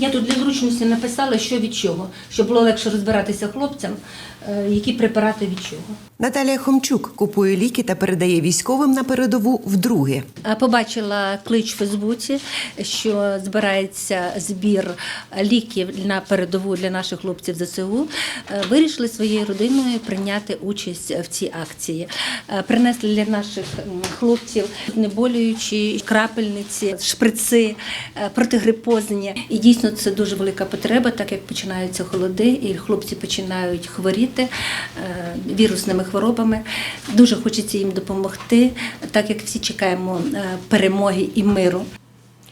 Я тут для зручності написала, що від чого, щоб було легше розбиратися хлопцям, е, які препарати від чого. Наталія Хомчук купує ліки та передає військовим на передову вдруге. Побачила клич в Фейсбуці, що збирається збір ліків на передову для наших хлопців ЗСУ. Е, Вирішили своєю родиною прийняти участь в цій акції. Е, Принесли для наших хлопців знеболюючі крапельниці, шприци, протигрипозні. І дійсно це дуже велика потреба, так як починаються холоди, і хлопці починають хворіти е, вірусними хворобами. Дуже хочеться їм допомогти, так як всі чекаємо е, перемоги і миру.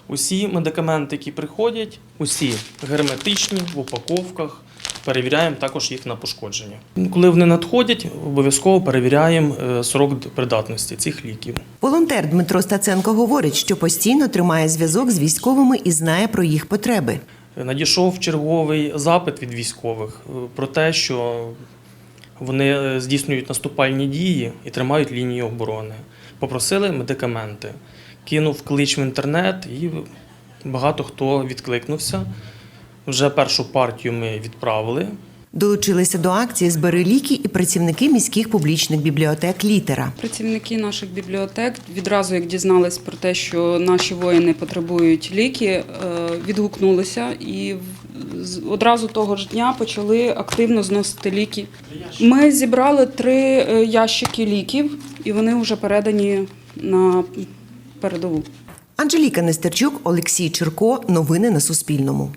Усі медикаменти, які приходять, усі герметичні в упаковках. Перевіряємо також їх на пошкодження. Коли вони надходять, обов'язково перевіряємо е, срок придатності цих ліків. Волонтер Дмитро Стаценко говорить, що постійно тримає зв'язок з військовими і знає про їх потреби. Надійшов черговий запит від військових е, про те, що вони е, здійснюють наступальні дії і тримають лінію оборони. Попросили медикаменти. Кинув клич в інтернет, і багато хто відкликнувся. Вже першу партію ми відправили. Долучилися до акції Збери ліки і працівники міських публічних бібліотек літера. Працівники наших бібліотек відразу як дізнались про те, що наші воїни потребують ліки, е, відгукнулися і в- з- одразу того ж дня почали активно зносити ліки. Ми зібрали три е, ящики ліків, і вони вже передані на передову. Анжеліка Нестерчук, Олексій Черко. Новини на Суспільному.